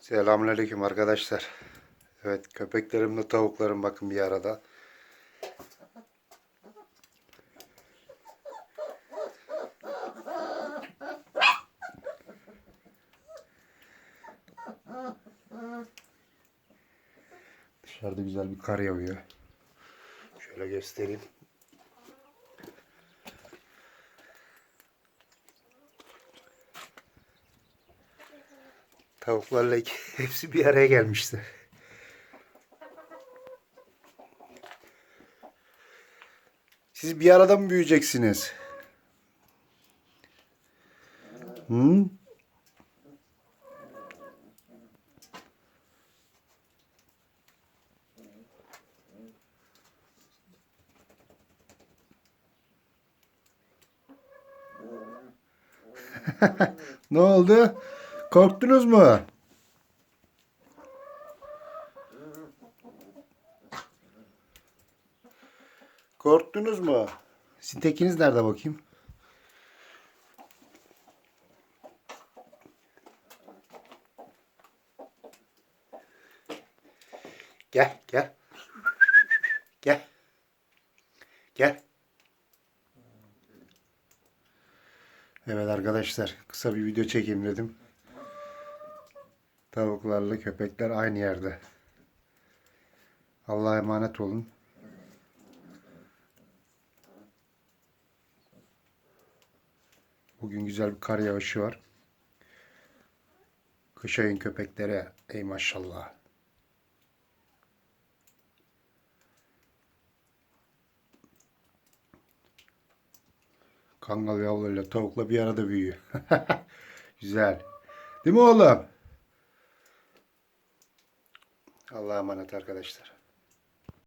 Selamünaleyküm arkadaşlar. Evet köpeklerimle tavuklarım bakın bir arada. Dışarıda güzel bir kar yağıyor. Şöyle göstereyim. Tavuklarla hepsi bir araya gelmişti. Siz bir arada mı büyüyeceksiniz? Hı? ne oldu? Korktunuz mu? Korktunuz mu? Sizin tekiniz nerede bakayım? Gel, gel. Gel. Gel. Evet arkadaşlar, kısa bir video çekeyim dedim. Tavuklarla köpekler aynı yerde. Allah'a emanet olun. Bugün güzel bir kar yağışı var. Kış ayın köpekleri ey maşallah. Kangal yavruyla tavukla bir arada büyüyor. güzel. Değil mi oğlum? Allah'a emanet arkadaşlar.